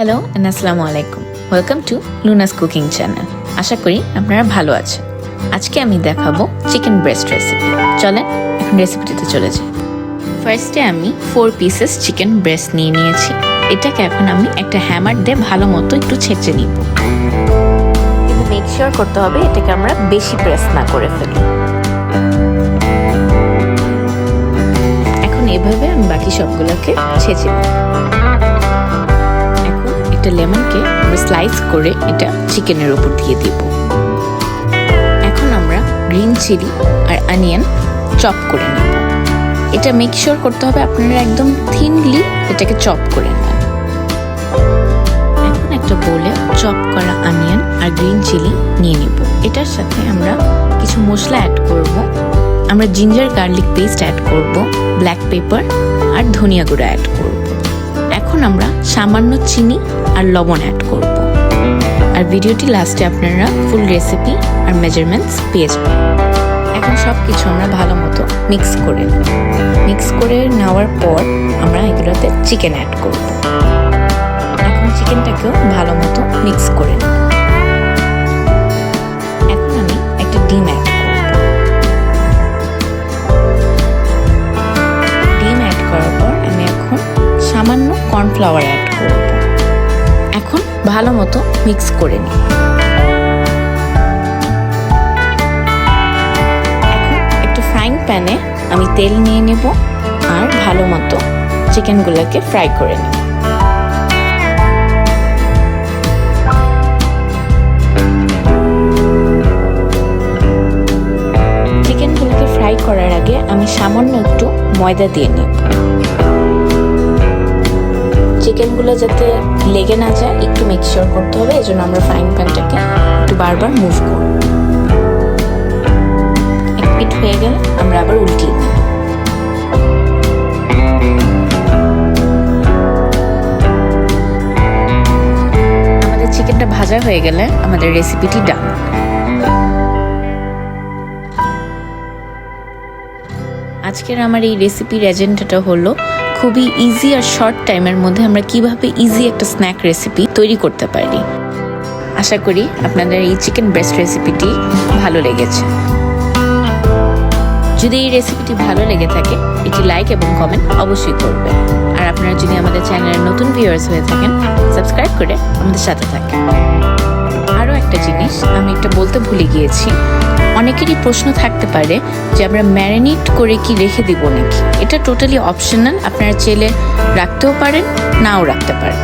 Hello আসসালামু আলাইকুম welcome to Luna's cooking channel আশা করি আপনারা ভালো আছেন। আজকে আমি দেখাবো চিকেন ব্রেস্ট রেসিপি চলেন এখন রেসিপিটিতে চলে যাই। ফার্স্টে আমি ফোর পিসেস চিকেন ব্রেস্ট নিয়ে নিয়েছি। এটাকে এখন আমি একটা হ্যামার দিয়ে ভালো মতো একটু ছেঁচে নিব। কিন্তু মেক শিওর করতে হবে এটাকে আমরা বেশি প্রেস না করে ফেলি। এখন এভাবে আমি বাকি সবগুলোকে ছেঁচে নিই স্লাইস করে এটা চিকেনের উপর দিয়ে দিব। এখন আমরা গ্রিন চিলি আর অনিয়ন চপ করে নেব। এটা মেক শিওর করতে হবে আপনারা একদম থিনলি এটাকে চপ করে নেন। এখন একটা বোলে চপ করা অনিয়ন আর গ্রিন চিলি নিয়ে নিব। এটার সাথে আমরা কিছু মশলা অ্যাড করব। আমরা জিঞ্জার গার্লিক পেস্ট অ্যাড করব ব্ল্যাক পেপার আর ধনিয়া গুঁড়ো অ্যাড করব। এখন আমরা সামান্য চিনি আর লবণ অ্যাড করব। ভিডিওটি লাস্টে আপনারা ফুল রেসিপি আর মেজারমেন্টস পেয়ে যাবেন। এখন সব কিছু আমরা ভালো মতো মিক্স করে মিক্স করে নেওয়ার পর আমরা এগুলোতে চিকেন অ্যাড করব। এখন চিকেনটাকেও ভালো মতো মিক্স করে নেব। এখন আমি একটা ডিম অ্যাড ডিম অ্যাড করার পর আমি এখন সামান্য কর্নফ্লাওয়ার অ্যাড করব। এখন ভালো মতো মিক্স করে নিই। একটা ফ্রাইং প্যানে আমি তেল নিয়ে নেব আর ভালো মতো চিকেনগুলোকে ফ্রাই করে নিই। চিকেনগুলোকে ফ্রাই করার আগে আমি সামান্য একটু ময়দা দিয়ে নেব চিকেনগুলো যাতে লেগে না যায়, একটু মিক্সচার করতে হবে এই জন্য আমরা ফ্রাইং প্যানটাকে একটু বারবার মুভ করব এক পিঠ হয়ে গেলে, আমরা আবার উল্টিয়ে আমাদের চিকেনটা ভাজা হয়ে গেলে আমাদের রেসিপিটি ডান আজকের আমার এই রেসিপির এজেন্ডাটা হলো খুবই ইজি আর শর্ট টাইমের মধ্যে আমরা কীভাবে ইজি একটা স্ন্যাক রেসিপি তৈরি করতে পারি। আশা করি আপনাদের এই চিকেন ব্রেস্ট রেসিপিটি ভালো লেগেছে। যদি এই রেসিপিটি ভালো লেগে থাকে এটি লাইক এবং কমেন্ট অবশ্যই করবেন। আর আপনারা যদি আমাদের চ্যানেলের নতুন ভিউয়ার্স হয়ে থাকেন সাবস্ক্রাইব করে আমাদের সাথে থাকেন। আরও একটা জিনিস, আমি একটা বলতে ভুলে গিয়েছি। অনেকেরই প্রশ্ন থাকতে পারে যে আমরা ম্যারিনেট করে কি রেখে দিব নাকি? এটা টোটালি অপশনাল আপনারা চেলে রাখতেও পারেন, নাও রাখতে পারেন।